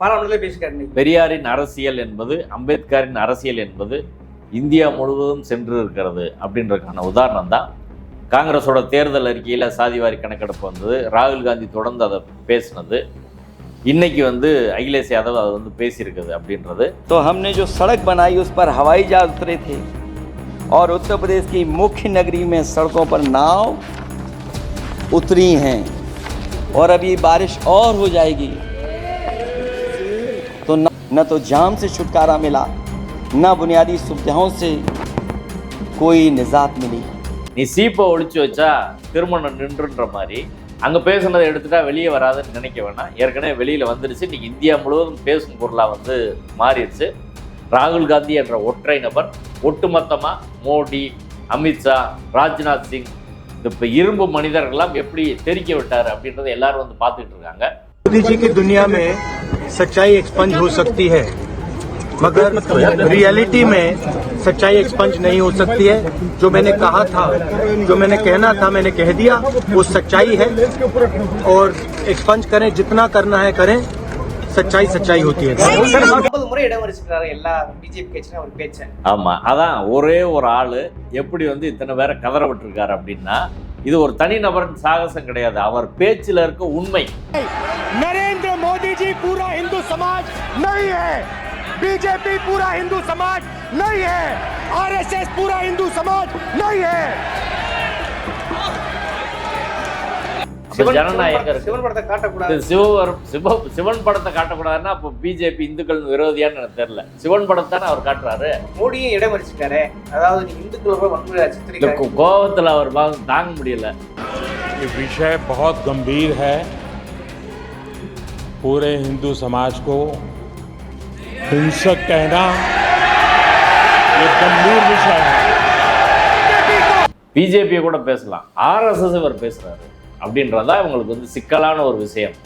பாராளுமன்றத்தில் பேசியிருக்காரு இன்னைக்கு. பெரியாரின் அரசியல் என்பது அம்பேத்கரின் அரசியல் என்பது இந்தியா முழுவதும் சென்று இருக்கிறது அப்படின்றதுக்கான உதாரணம் தான் காங்கிரஸோட தேர்தல் அறிக்கையில் சாதிவாரி கணக்கெடுப்பு வந்தது ராகுல் காந்தி தொடர்ந்து அதை பேசினது இன்னைக்கு வந்து அகிலேஷ் யாதவ் அதை வந்து பேசியிருக்குது அப்படின்றது तो हमने जो सड़क बनाई उस पर हवाई जहाज उतरे थे और उत्तर प्रदेश की मुख्य नगरी में सड़कों पर नाव उतरी हैं और अभी बारिश और हो जाएगी तो न, न तो जाम से छुटकारा मिला न बुनियादी सुविधाओं से कोई निजात मिली நீ சீப்பை ஒழிச்சு வச்சா திருமணம் நின்றுன்ற மாதிரி அங்கே பேசுனதை எடுத்துட்டா வெளியே வராதுன்னு நினைக்க வேணாம் ஏற்கனவே வெளியில் வந்துருச்சு இன்னைக்கு இந்தியா முழுவதும் பேசும் பொருளாக வந்து மாறிடுச்சு ராகுல் காந்தி என்ற ஒற்றை நபர் ஒட்டுமொத்தமாக மோடி அமித்ஷா ராஜ்நாத் சிங் இப்போ இரும்பு மனிதர்கள்லாம் எப்படி தெரிக்க விட்டார் அப்படின்றத எல்லாரும் வந்து பார்த்துக்கிட்டு இருக்காங்க मोदी जी की दुनिया में सच्चाई एक्सपंज हो सकती है मगर रियलिटी में सच्चाई एक्सपंज नहीं हो सकती है जो मैंने कहा था जो मैंने कहना था मैंने कह दिया वो सच्चाई है और एक्सपंज करें जितना करना है करें सच्चाई सच्चाई होती है முப்பது முறை இடம் வரிச்சிருக்காரு எல்லா பிஜேபி கட்சியும் அவர் பேச்ச ஆமாம் அதான் ஒரே ஒரு ஆள் எப்படி வந்து இத்தனை பேரை கதற விட்டுருக்காரு அப்படின்னா இது ஒரு தனிநபரின் சாகசம் கிடையாது அவர் பேச்சில் இருக்க உண்மை नरेंद्र मोदी जी पूरा हिंदू समाज नहीं है बीजेपी पूरा हिंदू समाज नहीं है आरएसएस पूरा हिंदू समाज नहीं है ஜனநாயகம் இருக்கு சிவன் படத்தை காட்டக்கூடாது இது சிவவர் சிவ சிவன் படத்தை காட்டக்கூடாதுன்னா அப்போ பிஜேபி இந்துக்கள் விரோதியான்னு எனக்கு தெரியல சிவன் படத்தை தானே அவர் காட்டுறாரு மோடியும் இடம் வரிச்சிருக்காரு அதாவது நீ இந்துக்களோட வன்முறை இந்த சித்தரிக்கிறாங்க கோ- கோவத்துல அவர் பா- தாங்க முடியல ये विषय बहुत गंभीर है पूरे हिंदू समाज को हिंसक कहना ये गंभीर विषय है பிஜேபியை கூட பேசலாம் ஆர்எஸ்எஸ் இவர் பேசுறாரு அப்படின்றதா இவங்களுக்கு வந்து சிக்கலான ஒரு விஷயம்.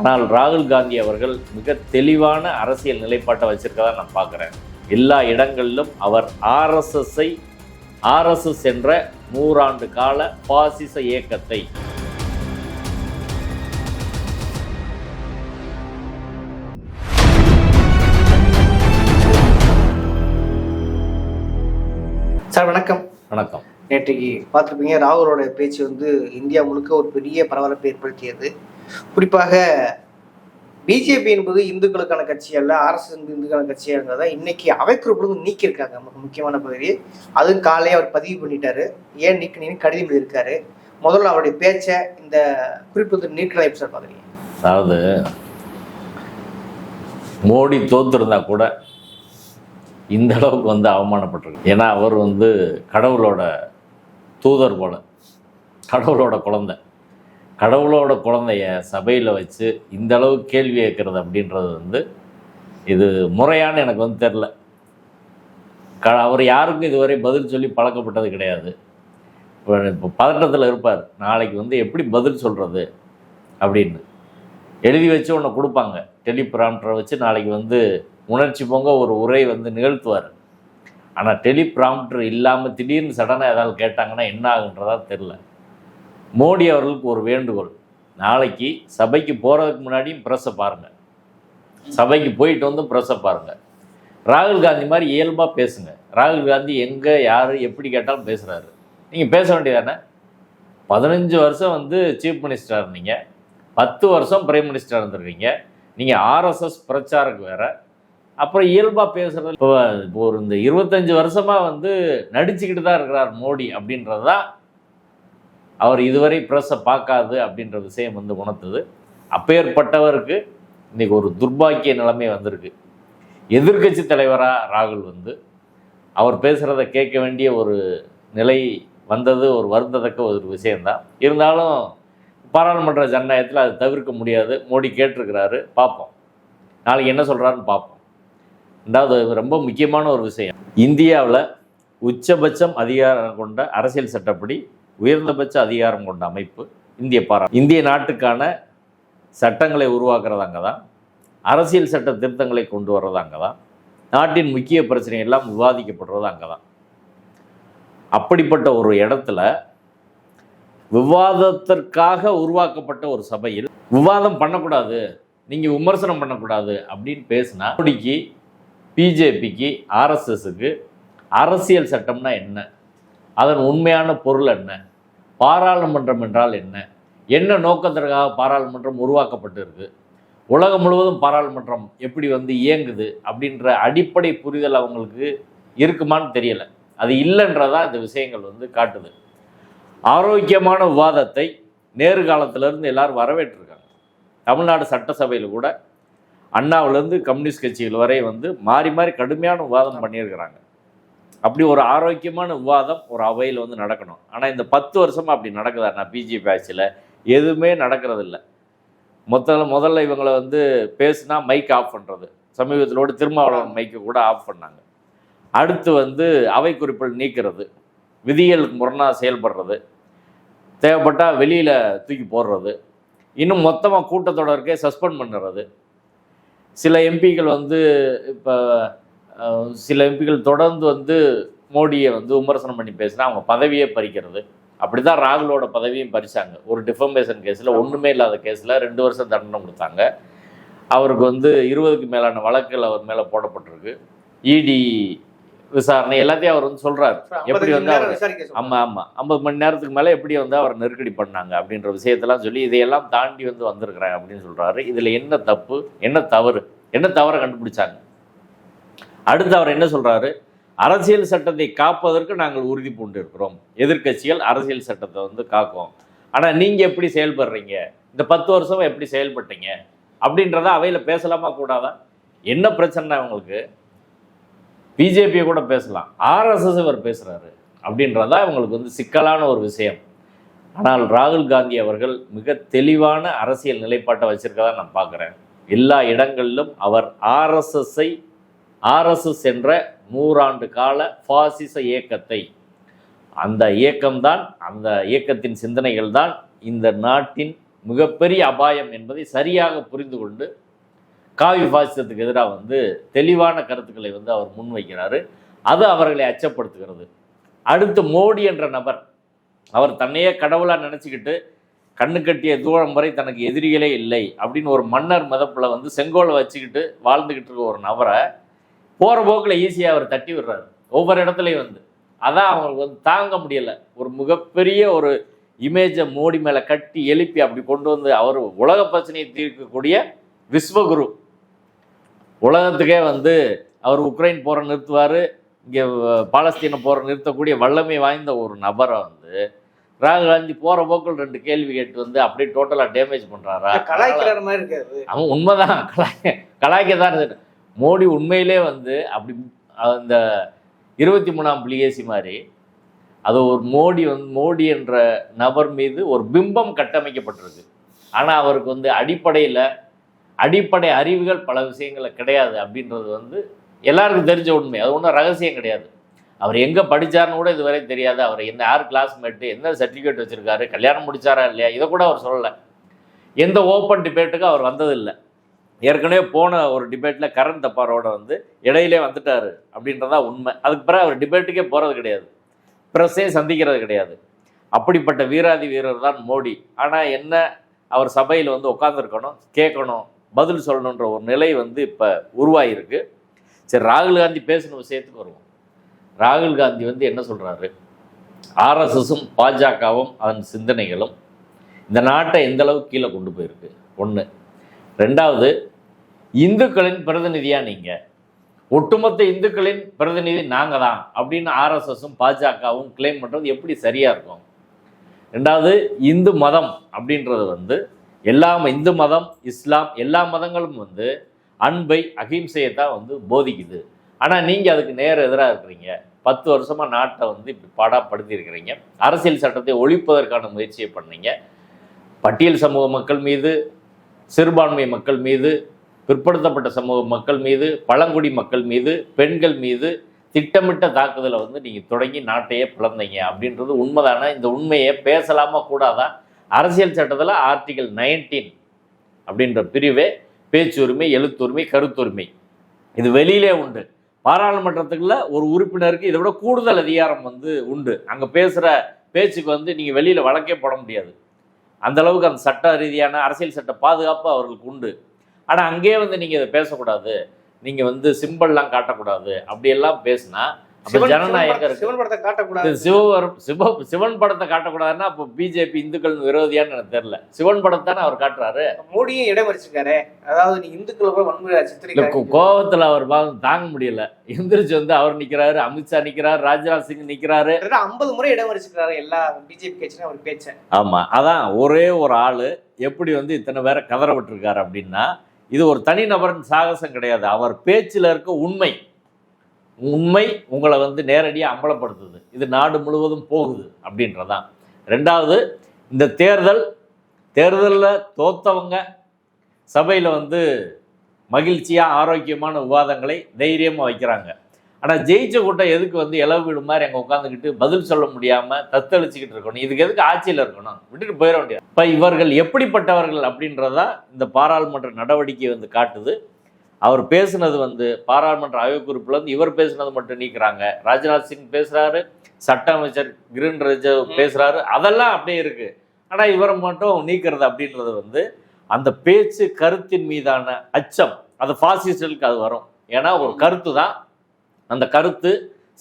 ஆனால் ராகுல் காந்தி அவர்கள் மிக தெளிவான அரசியல் நிலைப்பாட்டை வச்சிருக்கதா நான் பார்க்குறேன். எல்லா இடங்களிலும் அவர் ஆர்எஸ்எஸ்ஐ ஆர்எஸ்எஸ் என்ற நூறாண்டு கால பாசிச இயக்கத்தை சார் வணக்கம். வணக்கம். நேற்றைக்கு பார்த்துருப்பீங்க ராகுலோட பேச்சு வந்து இந்தியா முழுக்க ஒரு பெரிய பரபரப்பை ஏற்படுத்தியது. குறிப்பாக பிஜேபி என்பது இந்துக்களுக்கான கட்சி அல்ல ஆர்எஸ்எஸ் என்பது இந்துக்கான கட்சியாக இருந்ததா இன்னைக்கு அவைக்குறிப்பிலிருந்து நீக்கியிருக்காங்க நமக்கு முக்கியமான பகுதி அதுவும் காலையே அவர் பதிவு பண்ணிட்டாரு. ஏன் நீக்கினீங்கன்னு கடிதம் எழுதியிருக்காரு. முதல்ல அவருடைய பேச்சை இந்த குறிப்பு நீக்கலாம் எப்படி சார் பார்க்குறீங்க? அதாவது மோடி தோத்துருந்தா கூட இந்த அளவுக்கு வந்து அவமானப்பட்டிருக்கு. ஏன்னா அவர் வந்து கடவுளோட தூதர் போல. கடவுளோட குழந்தை. கடவுளோட குழந்தைய சபையில் வச்சு இந்த அளவு கேள்வி கேட்கறது அப்படின்றது வந்து இது முறையானு எனக்கு வந்து தெரில க அவர் யாருக்கும் இதுவரை பதில் சொல்லி பழக்கப்பட்டது கிடையாது. இப்போ இப்போ பதட்டத்தில் இருப்பார். நாளைக்கு வந்து எப்படி பதில் சொல்கிறது அப்படின்னு. எழுதி வச்சு ஒன்று கொடுப்பாங்க. டெலிபிராம்டரை வச்சு நாளைக்கு வந்து உணர்ச்சி பொங்க ஒரு உரை வந்து நிகழ்த்துவார். ஆனால் டெலிப்ராம்டர் இல்லாமல் திடீர்னு சடனாக ஏதாவது கேட்டாங்கன்னா என்ன ஆகுன்றதா தெரில மோடி அவர்களுக்கு ஒரு வேண்டுகோள். நாளைக்கு சபைக்கு போகிறதுக்கு முன்னாடியும் ப்ரெஸ்ஸை பாருங்கள் சபைக்கு போயிட்டு வந்து ப்ரெஸ்ஸை பாருங்கள் ராகுல் காந்தி மாதிரி இயல்பாக பேசுங்க. ராகுல் காந்தி எங்கே யார் எப்படி கேட்டாலும் பேசுகிறாரு நீங்கள் பேச வேண்டியதானே பதினஞ்சு வருஷம் வந்து சீஃப் மினிஸ்டராக இருந்தீங்க. பத்து வருஷம் பிரைம் மினிஸ்டராக இருந்திருக்கீங்க. நீங்கள் ஆர்எஸ்எஸ் பிரச்சாரக்கு வேறு. அப்புறம் இயல்பாக பேசுகிறது இப்போ இப்போ ஒரு இந்த இருபத்தஞ்சு வருஷமாக வந்து நடிச்சுக்கிட்டு தான் இருக்கிறார் மோடி அப்படின்றது தான் அவர் இதுவரை ப்ரெஸ்ஸை பார்க்காது அப்படின்ற விஷயம் வந்து உணர்த்துது. அப்பேற்பட்டவருக்கு இன்றைக்கி ஒரு துர்பாக்கிய நிலைமை வந்திருக்கு. எதிர்க்கட்சி தலைவராக ராகுல் வந்து அவர் பேசுகிறத கேட்க வேண்டிய ஒரு நிலை வந்தது ஒரு வருந்தத்தக்க ஒரு விஷயந்தான் இருந்தாலும் பாராளுமன்ற ஜனநாயகத்தில் அது தவிர்க்க முடியாது. மோடி கேட்டிருக்கிறாரு பார்ப்போம். நாளைக்கு என்ன சொல்கிறாருன்னு பார்ப்போம். ரெண்டாவது ரொம்ப முக்கியமான ஒரு விஷயம். இந்தியாவில் உச்சபட்சம் அதிகாரம் கொண்ட அரசியல் சட்டப்படி உயர்ந்தபட்ச அதிகாரம் கொண்ட அமைப்பு இந்திய பாரா இந்திய நாட்டுக்கான சட்டங்களை உருவாக்குறது அங்கே தான் அரசியல் சட்ட திருத்தங்களை கொண்டு வர்றது அங்கே தான் நாட்டின் முக்கிய பிரச்சனை எல்லாம் விவாதிக்கப்படுறது அங்கே தான் அப்படிப்பட்ட ஒரு இடத்துல விவாதத்திற்காக உருவாக்கப்பட்ட ஒரு சபையில் விவாதம் பண்ணக்கூடாது நீங்கள் விமர்சனம் பண்ணக்கூடாது அப்படின்னு பேசினா மோடிக்கு பிஜேபிக்கு ஆர்எஸ்எஸுக்கு அரசியல் சட்டம்னா என்ன? அதன் உண்மையான பொருள் என்ன? பாராளுமன்றம் என்றால் என்ன? என்ன நோக்கத்திற்காக பாராளுமன்றம் உருவாக்கப்பட்டிருக்கு? உலகம் முழுவதும் பாராளுமன்றம் எப்படி வந்து இயங்குது அப்படின்ற அடிப்படை புரிதல் அவங்களுக்கு இருக்குமான்னு தெரியலை. அது இல்லைன்றதா இந்த விஷயங்கள் வந்து காட்டுது. ஆரோக்கியமான விவாதத்தை நேரு காலத்திலேருந்து எல்லாரும் வரவேற்றிருக்காங்க. தமிழ்நாடு சட்டசபையில் கூட அண்ணாவிலேருந்து கம்யூனிஸ்ட் கட்சிகள் வரை வந்து மாறி மாறி கடுமையான விவாதம் பண்ணியிருக்கிறாங்க. அப்படி ஒரு ஆரோக்கியமான விவாதம் ஒரு அவையில் வந்து நடக்கணும். ஆனால் இந்த பத்து வருஷமாக அப்படி நடக்குதா நான் பிஜேபி ஆட்சியில். எதுவுமே நடக்கிறது இல்லை முதல்ல இவங்களை வந்து பேசுனா மைக் ஆஃப் பண்ணுறது சமீபத்திலோடு திருமாவளவன் மைக்கை கூட ஆஃப் பண்ணாங்க. அடுத்து வந்து அவை குறிப்பில் நீக்கிறது. விதிகளுக்கு முரணாக செயல்படுறது. தேவைப்பட்டால் வெளியில் தூக்கி போடுறது. இன்னும் மொத்தமாக கூட்டத்தொடருக்கே சஸ்பெண்ட் பண்ணுறது. சில எம்பிக்கள் வந்து இப்போ சில எம்பிக்கள் தொடர்ந்து வந்து மோடியை வந்து விமர்சனம் பண்ணி பேசினா அவங்க பதவியே பறிக்கிறது. அப்படி தான் ராகுலோட பதவியும் பறிச்சாங்க. ஒரு டிஃபமேஷன் கேஸில் ஒன்றுமே இல்லாத கேஸில் ரெண்டு வருஷம் தண்டனை கொடுத்தாங்க. அவருக்கு வந்து இருபதுக்கு மேலான வழக்குகள் அவர் மேலே போடப்பட்டிருக்கு. இடி விசாரணை எல்லாத்தையும் அவர் வந்து சொல்கிறார் எப்படி வந்து அவர். ஆமாம் ஆமாம் ஐம்பது மணி நேரத்துக்கு மேலே எப்படி வந்து அவரை நெருக்கடி பண்ணாங்க அப்படின்ற விஷயத்தெல்லாம் சொல்லி இதையெல்லாம் தாண்டி வந்து வந்திருக்கிறேன் அப்படின்னு சொல்கிறாரு இதில் என்ன தப்பு என்ன தவறு என்ன தவறை கண்டுபிடிச்சாங்க? அடுத்து அவர் என்ன சொல்கிறாரு அரசியல் சட்டத்தை காப்பதற்கு நாங்கள் உறுதி பூண்டு இருக்கிறோம் எதிர்க்கட்சிகள் அரசியல் சட்டத்தை வந்து காக்கும். ஆனால் நீங்கள் எப்படி செயல்படுறீங்க? இந்த பத்து வருஷம் எப்படி செயல்பட்டீங்க? அப்படின்றத அவையில் பேசலாமா கூடாதா? என்ன பிரச்சனை அவங்களுக்கு பிஜேபியை கூட பேசலாம். ஆர்எஸ்எஸ் இவர் பேசுகிறாரு அப்படின்றதா இவங்களுக்கு வந்து சிக்கலான ஒரு விஷயம். ஆனால் ராகுல் காந்தி அவர்கள் மிக தெளிவான அரசியல் நிலைப்பாட்டை வச்சிருக்கதா நான் பார்க்குறேன். எல்லா இடங்களிலும் அவர் ஆர்எஸ்எஸ்ஸை ஆர்எஸ்எஸ் என்ற நூறாண்டு கால பாசிச இயக்கத்தை அந்த இயக்கம்தான் அந்த இயக்கத்தின் சிந்தனைகள் தான் இந்த நாட்டின் மிகப்பெரிய அபாயம் என்பதை சரியாக புரிந்து கொண்டு காவி பாசிசத்துக்கு எதிராக வந்து தெளிவான கருத்துக்களை வந்து அவர் முன்வைக்கிறாரு. அது அவர்களை அச்சப்படுத்துகிறது. அடுத்து மோடி என்ற நபர் அவர் தன்னையே கடவுளாக நினச்சிக்கிட்டு கண்ணு கட்டிய தூரம் வரை தனக்கு எதிரிகளே இல்லை அப்படின்னு ஒரு மன்னர் மிதப்பில் வந்து செங்கோலை வச்சுக்கிட்டு வாழ்ந்துக்கிட்டு இருக்க ஒரு நபரை போகிற போக்கில் ஈஸியாக அவர் தட்டி விடுறாரு. ஒவ்வொரு இடத்துலையும் வந்து. அதான் அவங்களுக்கு வந்து தாங்க முடியலை. ஒரு மிகப்பெரிய ஒரு இமேஜை மோடி மேலே கட்டி எழுப்பி அப்படி கொண்டு வந்து அவர் உலக பிரச்சனையை தீர்க்கக்கூடிய விஸ்வகுரு உலகத்துக்கே வந்து அவர் உக்ரைன் போரை நிறுத்துவார் இங்கே பாலஸ்தீன போரை நிறுத்தக்கூடிய வல்லமை வாய்ந்த ஒரு நபரை வந்து ராகுல் காந்தி போகிற போக்கில் ரெண்டு கேள்வி கேட்டு வந்து அப்படியே டோட்டலாக டேமேஜ் பண்ணுறாரா கலாய்க்கிற மாதிரி இருக்காது. அவன் உண்மைதான். கலாய் கலாய்க்க தான். மோடி உண்மையிலே வந்து அப்படி அந்த இருபத்தி மூணாம் புலிகேசி மாதிரி அது ஒரு மோடி வந்து மோடி என்ற நபர் மீது ஒரு பிம்பம் கட்டமைக்கப்பட்டிருக்கு. ஆனால் அவருக்கு வந்து அடிப்படையில் அடிப்படை அறிவுகள் பல விஷயங்களில் கிடையாது அப்படின்றது வந்து எல்லாருக்கும் தெரிஞ்ச உண்மை. அது ஒன்றும் ரகசியம் கிடையாது. அவர் எங்கே படிச்சாருன்னு கூட இதுவரை தெரியாது. அவர் என்ன யார் கிளாஸ்மேட்டு என்ன சர்டிஃபிகேட் வச்சுருக்காரு கல்யாணம் முடிச்சாரா இல்லையா? இதை கூட அவர் சொல்லலை. எந்த ஓப்பன் டிபேட்டுக்கும் அவர் வந்ததில்லை. ஏற்கனவே போன ஒரு டிபேட்டில் கரண் தப்பாரோட வந்து இடையிலே வந்துட்டார் அப்படின்றதா உண்மை. அதுக்கு பிறகு அவர் டிபேட்டுக்கே போகிறது கிடையாது. ப்ரெஸ்ஸே சந்திக்கிறது கிடையாது. அப்படிப்பட்ட வீராதி வீரர் தான் மோடி. ஆனால் என்ன அவர் சபையில் வந்து உட்காந்துருக்கணும் கேட்கணும் பதில் சொல்லணுன்ற ஒரு நிலை வந்து இப்போ உருவாகிருக்கு சரி ராகுல் காந்தி பேசின விஷயத்துக்கு வருவோம். ராகுல் காந்தி வந்து என்ன சொல்கிறாரு ஆர்எஸ்எஸும் பாஜகவும் அதன் சிந்தனைகளும் இந்த நாட்டை எந்தளவுக்கு கீழே கொண்டு போயிருக்கு? ஒன்று ரெண்டாவது இந்துக்களின் பிரதிநிதியாக நீங்கள் ஒட்டுமொத்த இந்துக்களின் பிரதிநிதி நாங்கள் தான் அப்படின்னு ஆர்எஸ்எஸும் பாஜகவும் கிளைம் பண்ணுறது எப்படி சரியாக இருக்கும்? ரெண்டாவது இந்து மதம் அப்படின்றது வந்து எல்லா இந்து மதம் இஸ்லாம் எல்லா மதங்களும் வந்து அன்பை அகிம்சையை தான் வந்து போதிக்குது. ஆனால் நீங்கள் அதுக்கு நேர எதிராக இருக்கிறீங்க. பத்து வருஷமாக நாட்டை வந்து இப்படி பாடாப்படுத்தியிருக்கிறீங்க. அரசியல் சட்டத்தை ஒழிப்பதற்கான முயற்சியை பண்ணீங்க. பட்டியல் சமூக மக்கள் மீது சிறுபான்மை மக்கள் மீது பிற்படுத்தப்பட்ட சமூக மக்கள் மீது பழங்குடி மக்கள் மீது பெண்கள் மீது திட்டமிட்ட தாக்குதலை வந்து நீங்கள் தொடங்கி நாட்டையே பிளந்தீங்க அப்படின்றது உண்மைதானே? இந்த உண்மையை பேசலாமா கூடாதான் அரசியல் சட்டத்தில் ஆர்டிகல் நைன்டீன் அப்படின்ற பிரிவே பேச்சுரிமை எழுத்துரிமை கருத்துரிமை. இது வெளியிலே உண்டு. பாராளுமன்றத்துக்குள்ள ஒரு உறுப்பினருக்கு இதை விட கூடுதல் அதிகாரம் வந்து உண்டு. அங்கே பேசுகிற பேச்சுக்கு வந்து நீங்கள் வெளியில் வழக்கே போட முடியாது. அந்த அளவுக்கு அந்த சட்ட ரீதியான அரசியல் சட்ட பாதுகாப்பு அவர்களுக்கு உண்டு. ஆனால் அங்கேயே வந்து நீங்கள் இதை பேசக்கூடாது. நீங்கள் வந்து சிம்பிள்லாம் காட்டக்கூடாது. அப்படியெல்லாம் பேசினா ஜனநாயகம் சிவன் படத்தை காட்டக்கூடாது. சிவவரும் சிவ சிவன் படத்தை காட்டக்கூடாதுன்னா அப்போ பிஜேபி இந்துக்கள் விரோதியான்னு எனக்கு தெரியல. சிவன் படத்தை தானே அவர் காட்டுறாரு. மோடியும் இடமறிச்சிருக்காரு. அதாவது நீ இந்துக்களை கூட வன்முறை இல்ல சித்தரிக்க கோ- கோவத்துல அவர் பாவம் தாங்க முடியல. எந்திரிச்சு வந்து அவர் நிக்கிறாரு அமித்ஷா நிக்கிறாரு ராஜ்நாத் சிங் நிக்கிறாரு. ஐம்பது முறை இடமறிச்சிருக்காரு எல்லா பிஜேபி கட்சியும் அவர் பேச்ச. ஆமா அதான் ஒரே ஒரு ஆளு எப்படி வந்து இத்தனை பேரை கதற விட்டுருக்காரு அப்படின்னா இது ஒரு தனிநபரின் சாகசம் கிடையாது. அவர் பேச்சுல இருக்க உண்மை. உண்மை உங்களை வந்து நேரடியாக அம்பலப்படுத்துது. இது நாடு முழுவதும் போகுது அப்படின்றதான். ரெண்டாவது இந்த தேர்தல் தேர்தலில் தோத்தவங்க சபையில் வந்து மகிழ்ச்சியாக ஆரோக்கியமான விவாதங்களை தைரியமாக வைக்கிறாங்க. ஆனால் ஜெயிச்ச கூட்டம் எதுக்கு வந்து இளவு வீடு மாதிரி அங்கே உட்காந்துக்கிட்டு பதில் சொல்ல முடியாமல் தத்தளிச்சுக்கிட்டு இருக்கணும்? இதுக்கு எதுக்கு ஆட்சியில் இருக்கணும்? விட்டுட்டு போயிட முடியாது இப்போ இவர்கள் எப்படிப்பட்டவர்கள் அப்படின்றதா இந்த பாராளுமன்ற நடவடிக்கை வந்து காட்டுது. அவர் பேசுனது வந்து பாராளுமன்ற ஆய்வுக்குறிப்பில் வந்து இவர் பேசுனது மட்டும் நீக்குறாங்க. ராஜ்நாத் சிங் பேசுறாரு சட்ட அமைச்சர் கிரண் ரிஜிஜு பேசுறாரு. அதெல்லாம் அப்படியே இருக்கு. ஆனா இவரை மட்டும் நீக்கிறது அப்படின்றது வந்து அந்த பேச்சு கருத்தின் மீதான அச்சம். அது பாசிஸ்டலுக்கு அது வரும். ஏன்னா ஒரு கருத்து தான். அந்த கருத்து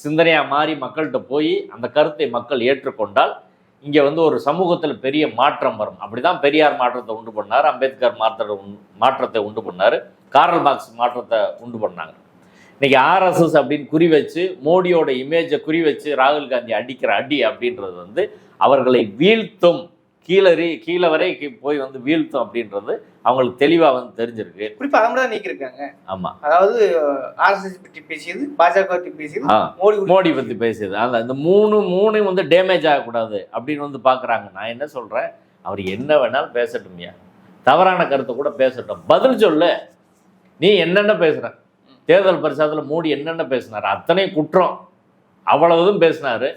சிந்தனையா மாறி மக்கள்கிட்ட போய் அந்த கருத்தை மக்கள் ஏற்றுக்கொண்டால் இங்கே வந்து ஒரு சமூகத்தில் பெரிய மாற்றம் வரும். அப்படிதான் பெரியார் மாற்றத்தை உண்டு பண்ணார் அம்பேத்கர் மாற்றத்தை மாற்றத்தை உண்டு பண்ணார். காரல் மார்க்ஸ் மாற்றத்தை உண்டு பண்ணாங்க. இன்னைக்கு ஆர்எஸ்எஸ் அப்படின்னு குறி வச்சு மோடியோட இமேஜை குறி வச்சு ராகுல் காந்தி அடிக்கிற அடி அப்படின்றது வந்து அவர்களை வீழ்த்தும். கீழறி கீழே வரை போய் வந்து வீழ்த்தும் அப்படின்றது அவங்களுக்கு தெளிவாக வந்து தெரிஞ்சிருக்கு. குறிப்பா அதை தான் நீக்கிருக்காங்க ஆமாம் அதாவது ஆர்எஸ்எஸ் பற்றி பேசியது பாஜக பற்றி பேசியது மோடி மோடி பற்றி பேசியது. அந்த இந்த மூணு மூணு வந்து டேமேஜ் ஆகக்கூடாது அப்படின்னு வந்து பார்க்குறாங்க நான் என்ன சொல்கிறேன் அவர் என்ன வேணாலும் பேசட்டும்யா. தவறான கருத்தை கூட பேசட்டும். பதில் சொல்லு. நீ என்னென்ன பேசுகிற தேர்தல் பரிசாத்தில் மோடி என்னென்ன பேசினார்? அத்தனை குற்றம். அவ்வளவுதும் பேசினார்.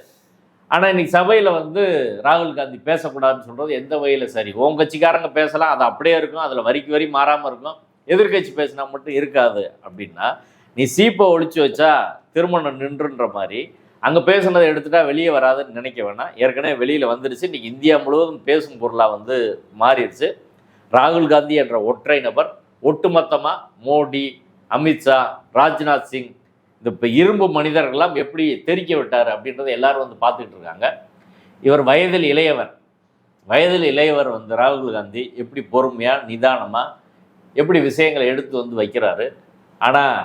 ஆனால் இன்னைக்கு சபையில் வந்து ராகுல் காந்தி பேசக்கூடாதுன்னு சொல்கிறது எந்த வகையில் சரி? உன் கட்சிக்காரங்க பேசலாம் அது அப்படியே இருக்கும் அதில் வரிக்கு வரி மாறாமல் இருக்கும். எதிர்க்கட்சி பேசினா மட்டும் இருக்காது அப்படின்னா நீ சீப்பை ஒழிச்சு வச்சா திருமணம் நின்றுன்ற மாதிரி அங்கே பேசுனதை எடுத்துட்டா வெளியே வராதுன்னு நினைக்க வேணாம். ஏற்கனவே வெளியில் வந்துருச்சு. இன்னைக்கு இந்தியா முழுவதும் பேசும் பொருளாக வந்து மாறிடுச்சு. ராகுல் காந்தி என்ற ஒற்றை நபர் ஒட்டுமொத்தமாக மோடி அமித்ஷா ராஜ்நாத் சிங் இந்த இப்போ இரும்பு மனிதர்கள்லாம் எப்படி தெரிக்க விட்டார் அப்படின்றத எல்லாரும் வந்து பார்த்துக்கிட்டு இருக்காங்க. இவர் வயதில் இளையவர். வயதில் இளையவர் வந்து ராகுல் காந்தி எப்படி பொறுமையாக நிதானமாக எப்படி விஷயங்களை எடுத்து வந்து வைக்கிறாரு. ஆனால்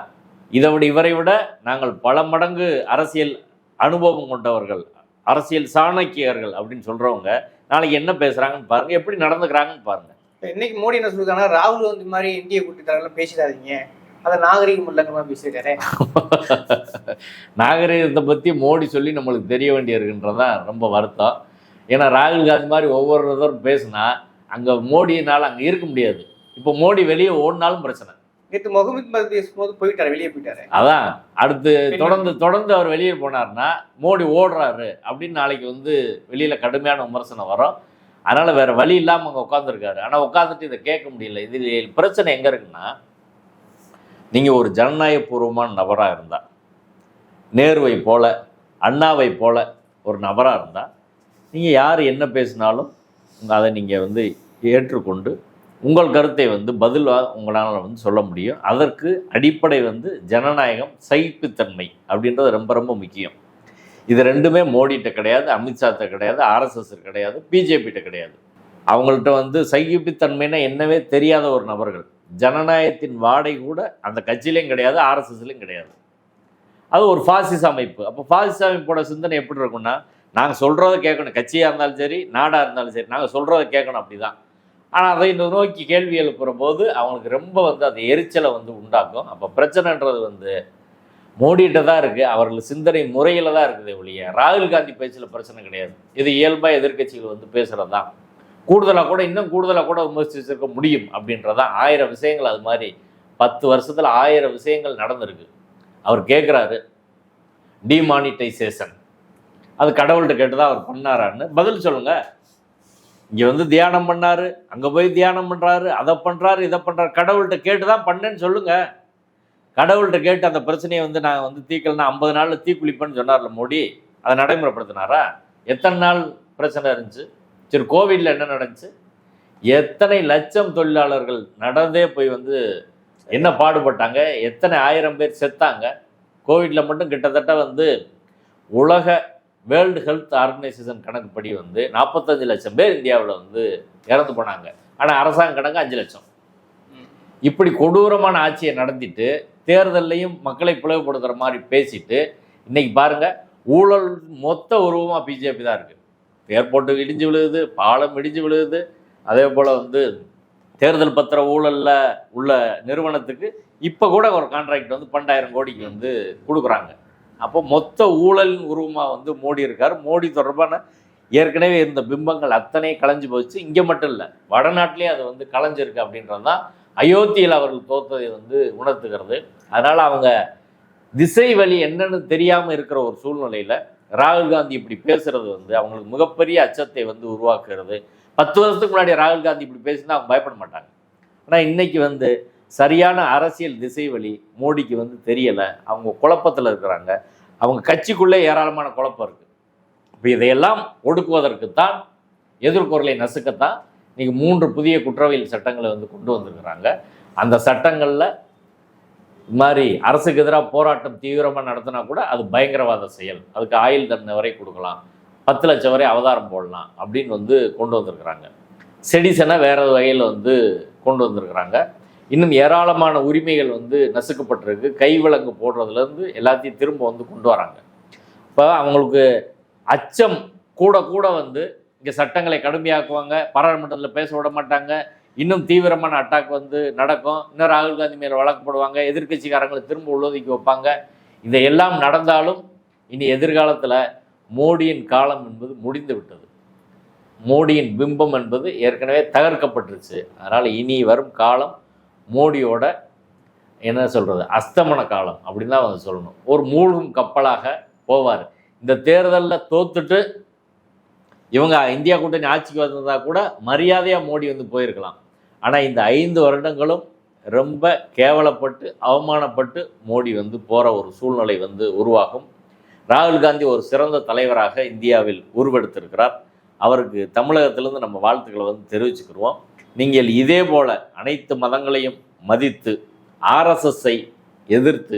இதை விட இவரை விட நாங்கள் பல மடங்கு அரசியல் அனுபவம் கொண்டவர்கள் அரசியல் சாணக்கியர்கள் அப்படின்னு சொல்கிறவங்க நாளைக்கு என்ன பேசுகிறாங்கன்னு பாருங்கள் எப்படி நடந்துக்கிறாங்கன்னு பாருங்கள் இன்னைக்கு மோடி என்ன சொல்லிருக்காங்கன்னா ராகுல் காந்தி மாதிரி இந்திய கூட்டத்தாரெல்லாம் பேசிடாதீங்க. அதை நாகரிகம் இல்லைங்கமா பேசியிருக்காரு நாகரிகத்தை பற்றி மோடி சொல்லி நம்மளுக்கு தெரிய வேண்டியிருக்குன்றதான் ரொம்ப வருத்தம். ஏன்னா ராகுல் காந்தி மாதிரி ஒவ்வொருத்தரும் பேசுனா அங்கே மோடியினால் அங்கே இருக்க முடியாது. இப்போ மோடி வெளியே ஓடினாலும் பிரச்சனை. நேற்று முகமது மது பேசும்போது போயிட்டாரு வெளியே போயிட்டாரு. அதான். அடுத்து தொடர்ந்து தொடர்ந்து அவர் வெளியே போனார்னா மோடி ஓடுறாரு அப்படின்னு நாளைக்கு வந்து வெளியில் கடுமையான விமர்சனம் வரும். அதனால் வேறு வழி இல்லாமல் அங்கே உட்காந்துருக்காரு ஆனால் உட்காந்துட்டு இதை கேட்க முடியல. இதில் பிரச்சனை எங்கே இருக்குன்னா நீங்கள் ஒரு ஜனநாயகபூர்வமான நபராக இருந்தால் நேருவை போல அண்ணாவை போல ஒரு நபராக இருந்தால் நீங்கள் யார் என்ன பேசினாலும் உங்கள் அதை நீங்கள் வந்து ஏற்றுக்கொண்டு உங்கள் கருத்தை வந்து பதிலாக உங்களால் வந்து சொல்ல முடியும். அதற்கு அடிப்படை வந்து ஜனநாயகம் சகிப்புத்தன்மை அப்படின்றது ரொம்ப ரொம்ப முக்கியம். இது ரெண்டுமே மோடிகிட்ட கிடையாது அமித்ஷாட்ட கிடையாது ஆர்எஸ்எஸ் கிடையாது பிஜேபிகிட்ட கிடையாது. அவங்கள்ட்ட வந்து சகிப்புத்தன்மைன்னா என்னவே தெரியாத ஒரு நபர்கள். ஜனநாயகத்தின் வாடை கூட அந்த கட்சியிலையும் கிடையாது ஆர்எஸ்எஸ்லையும் கிடையாது. அது ஒரு ஃபாசிஸ் அமைப்பு. அப்போ ஃபாசிஸ் அமைப்போட சிந்தனை எப்படி இருக்கும்னா நாங்கள் சொல்கிறத கேட்கணும். கட்சியாக இருந்தாலும் சரி நாடாக இருந்தாலும் சரி நாங்கள் சொல்கிறத கேட்கணும் அப்படி தான் ஆனால் அதை இந்த நோக்கி கேள்வி எழுப்புற போது அவங்களுக்கு ரொம்ப வந்து அது எரிச்சலை வந்து உண்டாக்கும். அப்போ பிரச்சனைன்றது வந்து மோடிகிட்ட தான் இருக்குது அவர்கள் சிந்தனை முறையில் தான் இருக்குது ஒழிய ராகுல் காந்தி பேச்சில் பிரச்சனை கிடையாது. இது இயல்பாக எதிர்க்கட்சிகள் வந்து பேசுகிறது தான் கூடுதலாக கூட இன்னும் கூடுதலாக கூட விமர்சிச்சிருக்க முடியும் அப்படின்றதான் ஆயிரம் விஷயங்கள் அது மாதிரி பத்து வருஷத்தில் ஆயிரம் விஷயங்கள் நடந்திருக்கு. அவர் கேட்குறாரு டிமானிட்டைசேஷன் அது கடவுள்கிட்ட கேட்டு தான் அவர் பண்ணாரான்னு. பதில் சொல்லுங்கள் இங்கே வந்து தியானம் பண்ணார் அங்கே போய் தியானம் பண்ணுறாரு அதை பண்ணுறாரு இதை பண்ணுறாரு கடவுள்கிட்ட கேட்டு தான் பண்ணேன்னு சொல்லுங்கள் கடவுள்கிட்ட கேட்டு அந்த பிரச்சனையை வந்து நான் வந்து தீக்கலன்னா ஐம்பது நாளில் தீக்குளிப்பேன்னு சொன்னார்ல மோடி அதை நடைமுறைப்படுத்தினாரா? எத்தனை நாள் பிரச்சனை இருந்துச்சு? சரி கோவிலில் என்ன நடந்துச்சு? எத்தனை லட்சம் தொழிலாளர்கள் நடந்தே போய் வந்து என்ன பாடுபட்டாங்க? எத்தனை ஆயிரம் பேர் செத்தாங்க? கோவிட்ல மட்டும் கிட்டத்தட்ட வந்து உலக வேர்ல்டு ஹெல்த் ஆர்கனைசேஷன் கணக்குப்படி வந்து நாற்பத்தஞ்சு லட்சம் பேர் இந்தியாவில் வந்து இறந்து போனாங்க. ஆனால் அரசாங்க கணக்கு அஞ்சு லட்சம். இப்படி கொடூரமான ஆட்சியை நடத்திட்டு தேர்தல்லையும் மக்களை பிளவுபடுத்துகிற மாதிரி பேசிட்டு இன்னைக்கு பாருங்க ஊழல் மொத்த உருவமாக பிஜேபி தான் இருக்குது ஏர்போர்ட்டு இடிஞ்சு விழுகுது பாலம் இடிஞ்சு விழுகுது. அதே போல் வந்து தேர்தல் பத்திர ஊழலில் உள்ள நிறுவனத்துக்கு இப்போ கூட ஒரு கான்ட்ராக்ட் வந்து பன்னெண்டாயிரம் கோடிக்கு வந்து கொடுக்குறாங்க. அப்போ மொத்த ஊழலின் உருவமாக வந்து மோடி இருக்கார். மோடி தொடர்பான ஏற்கனவே இருந்த பிம்பங்கள் அத்தனை களைஞ்சு போச்சு. இங்கே மட்டும் இல்லை வடநாட்டிலே அது வந்து களைஞ்சிருக்கு அப்படின்றது தான் அயோத்தியில் அவர்கள் தோத்ததை வந்து உணர்த்துகிறது. அதனால் அவங்க திசை வழி என்னன்னு தெரியாமல் இருக்கிற ஒரு சூழ்நிலையில் ராகுல் காந்தி இப்படி பேசுறது வந்து அவங்களுக்கு மிகப்பெரிய அச்சத்தை வந்து உருவாக்குறது பத்து வருஷத்துக்கு முன்னாடி ராகுல் காந்தி இப்படி பேசினா அவங்க பயப்பட மாட்டாங்க. ஆனால் இன்னைக்கு வந்து சரியான அரசியல் திசை வழி மோடிக்கு வந்து தெரியலை. அவங்க குழப்பத்தில் இருக்கிறாங்க. அவங்க கட்சிக்குள்ளே ஏராளமான குழப்பம் இருக்குது இப்போ இதையெல்லாம் ஒடுக்குவதற்குத்தான் எதிர்குரலை நசுக்கத்தான் இன்றைக்கி மூன்று புதிய குற்றவியல் சட்டங்களை வந்து கொண்டு வந்திருக்கிறாங்க. அந்த சட்டங்களில் இது மாதிரி அரசுக்கு எதிராக போராட்டம் தீவிரமாக நடத்தினா கூட அது பயங்கரவாத செயல். அதுக்கு ஆயுள் தண்டனை வரை கொடுக்கலாம். பத்து லட்சம் வரை அவதாரம் போடலாம் அப்படின்னு வந்து கொண்டு வந்திருக்கிறாங்க. செடிசனை வேறு வகையில் வந்து கொண்டு வந்திருக்கிறாங்க. இன்னும் ஏராளமான உரிமைகள் வந்து நசுக்கப்பட்டிருக்கு. கைவிலங்கு போடுறதுலேருந்து எல்லாத்தையும் திரும்ப வந்து கொண்டு வராங்க. இப்போ அவங்களுக்கு அச்சம் கூட கூட வந்து இங்கே சட்டங்களை கடுமையாக்குவாங்க பாராளுமன்றத்தில் பேச விட மாட்டாங்க. இன்னும் தீவிரமான அட்டாக் வந்து நடக்கும். இன்னும் ராகுல் காந்தி மேலே வழக்கு போடுவாங்க எதிர்கட்சிக்காரங்களை திரும்ப உள்ளொதுக்கி வைப்பாங்க. இதையெல்லாம் நடந்தாலும் இனி எதிர்காலத்தில் மோடியின் காலம் என்பது முடிந்து விட்டது. மோடியின் பிம்பம் என்பது ஏற்கனவே தகர்க்கப்பட்டுருச்சு. அதனால் இனி வரும் காலம் மோடியோட என்ன சொல்கிறது அஸ்தமன காலம் அப்படின்னு தான் வந்து சொல்லணும். ஒரு மூழ்கும் கப்பலாக போவார். இந்த தேர்தலில் தோத்துட்டு இவங்க இந்தியா கூட்டணி ஆட்சிக்கு வந்திருந்தா கூட மரியாதையாக மோடி வந்து போயிருக்கலாம். ஆனால் இந்த ஐந்து வருடங்களும் ரொம்ப கேவலப்பட்டு அவமானப்பட்டு மோடி வந்து போகிற ஒரு சூழ்நிலை வந்து உருவாகும். ராகுல் காந்தி ஒரு சிறந்த தலைவராக இந்தியாவில் உருவெடுத்திருக்கிறார். அவருக்கு தமிழகத்திலிருந்து நம்ம வாழ்த்துக்களை வந்து தெரிவிச்சுக்கிடுவோம். நீங்கள் இதே போல அனைத்து மதங்களையும் மதித்து ஆர்எஸ்எஸ்ஸை எதிர்த்து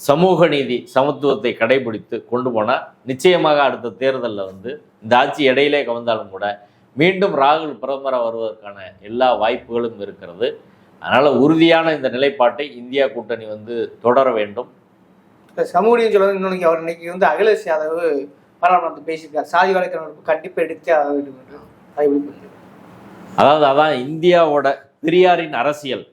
சமூக நீதி சமத்துவத்தை கடைபிடித்து கொண்டு போனால் நிச்சயமாக அடுத்த தேர்தலில் வந்து இந்த ஆட்சி இடையிலே கவர்ந்தாலும் கூட மீண்டும் ராகுல் பிரதமராக வருவதற்கான எல்லா வாய்ப்புகளும் இருக்கிறது. அதனால் உறுதியான இந்த நிலைப்பாட்டை இந்தியா கூட்டணி வந்து தொடர வேண்டும். இந்த சமூகம் சொல்றது இன்னொன்று அவர் இன்னைக்கு வந்து அகிலேஷ் யாதவ் பாராளுமன்றத்தில் பேசியிருக்கார். சாதி வழக்கு கண்டிப்பாக எடுத்தே அதை? அதாவது அதான் இந்தியாவோட பெரியாரின் அரசியல்.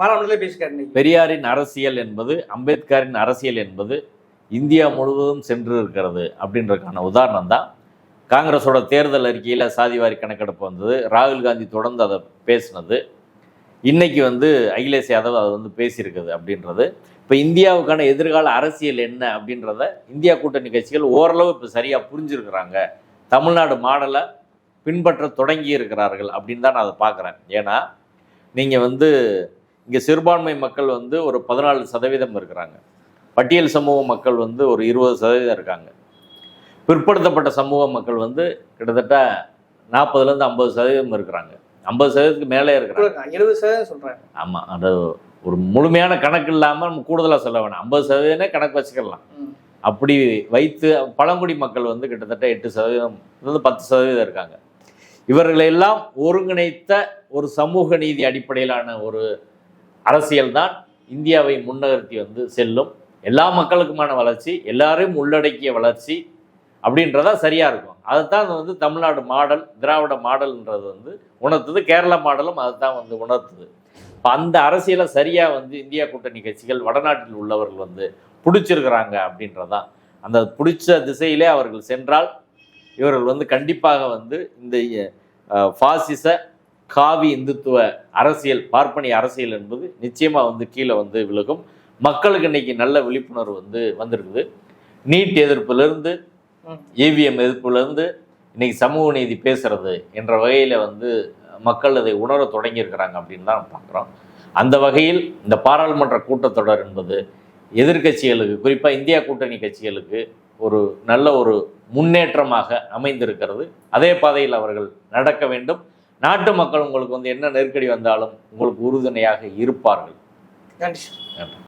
பாராளுமன்றத்தில் பேசியிருக்காரு பெரியாரின் அரசியல் என்பது அம்பேத்கரின் அரசியல் என்பது இந்தியா முழுவதும் சென்று இருக்கிறது அப்படின்றதுக்கான உதாரணம் தான். காங்கிரஸோட தேர்தல் அறிக்கையில் சாதிவாரி கணக்கெடுப்பு வந்தது. ராகுல் காந்தி தொடர்ந்து அதை பேசினது. இன்னைக்கு வந்து அகிலேஷ் யாதவ் அதை வந்து பேசியிருக்குது அப்படின்றது. இப்போ இந்தியாவுக்கான எதிர்கால அரசியல் என்ன அப்படின்றத இந்தியா கூட்டணி கட்சிகள் ஓரளவு இப்போ சரியாக புரிஞ்சிருக்கிறாங்க. தமிழ்நாடு மாடலை பின்பற்ற தொடங்கி இருக்கிறார்கள் அப்படின்னு தான் நான் அதை பார்க்குறேன். ஏன்னா நீங்கள் வந்து இங்கே சிறுபான்மை மக்கள் வந்து ஒரு பதினாலு சதவீதம் இருக்கிறாங்க. பட்டியல் சமூக மக்கள் வந்து ஒரு இருபது சதவீதம் இருக்காங்க. பிற்படுத்தப்பட்ட சமூக மக்கள் வந்து கிட்டத்தட்ட நாற்பதுலேருந்து ஐம்பது சதவீதம் இருக்கிறாங்க. ஐம்பது சதவீதத்துக்கு மேலே இருக்கிறாங்க. எழுபது சதவீதம் சொல்றாங்க. ஆமாம் அது ஒரு முழுமையான கணக்கு இல்லாமல் நம்ம கூடுதலாக சொல்ல வேணாம். ஐம்பது சதவீதமே கணக்கு வச்சுக்கலாம். அப்படி வைத்து பழங்குடி மக்கள் வந்து கிட்டத்தட்ட எட்டு சதவீதம் இருந்து பத்து சதவீதம் இருக்காங்க. இவர்களை எல்லாம் ஒருங்கிணைத்த ஒரு சமூக நீதி அடிப்படையிலான ஒரு அரசியல் தான் இந்தியாவை முன்னகர்த்தி வந்து செல்லும். எல்லா மக்களுக்குமான வளர்ச்சி எல்லாரையும் உள்ளடக்கிய வளர்ச்சி அப்படின்றதா சரியாக இருக்கும். அதைத்தான் வந்து தமிழ்நாடு மாடல் திராவிட மாடல்ன்றது வந்து உணர்த்துது. கேரள மாடலும் அதைத்தான் வந்து உணர்த்துது. இப்போ அந்த அரசியலை சரியாக வந்து இந்தியா கூட்டணி கட்சிகள் வடநாட்டில் உள்ளவர்கள் வந்து பிடிச்சிருக்கிறாங்க அப்படின்றதான் அந்த பிடிச்ச திசையிலே அவர்கள் சென்றால் இவர்கள் வந்து கண்டிப்பாக வந்து இந்த ஃபாசிச காவி இந்துத்துவ அரசியல் பார்ப்பனிய அரசியல் என்பது நிச்சயமா வந்து கீழே வந்து விலகும் மக்களுக்கு இன்னைக்கு நல்ல விழிப்புணர்வு வந்து வந்திருக்குது. நீட் எதிர்ப்புலேருந்து ம். இவிஎம் எதிர்ப்புலேருந்து இன்னைக்கு சமூக நீதி பேசுறது என்ற வகையில் வந்து மக்கள் அதை உணர தொடங்கியிருக்கிறாங்க அப்படின்னு தான் பார்க்குறோம். அந்த வகையில் இந்த பாராளுமன்ற கூட்டத்தொடர் என்பது எதிர்க்கட்சிகளுக்கு குறிப்பாக இந்தியா கூட்டணி கட்சிகளுக்கு ஒரு நல்ல ஒரு முன்னேற்றமாக அமைந்திருக்கிறது. அதே பாதையில் அவர்கள் நடக்க வேண்டும். நாட்டு மக்கள் உங்களுக்கு வந்து என்ன நெருக்கடி வந்தாலும் உங்களுக்கு உறுதுணையாக இருப்பார்கள். நன்றி சார் நன்றி.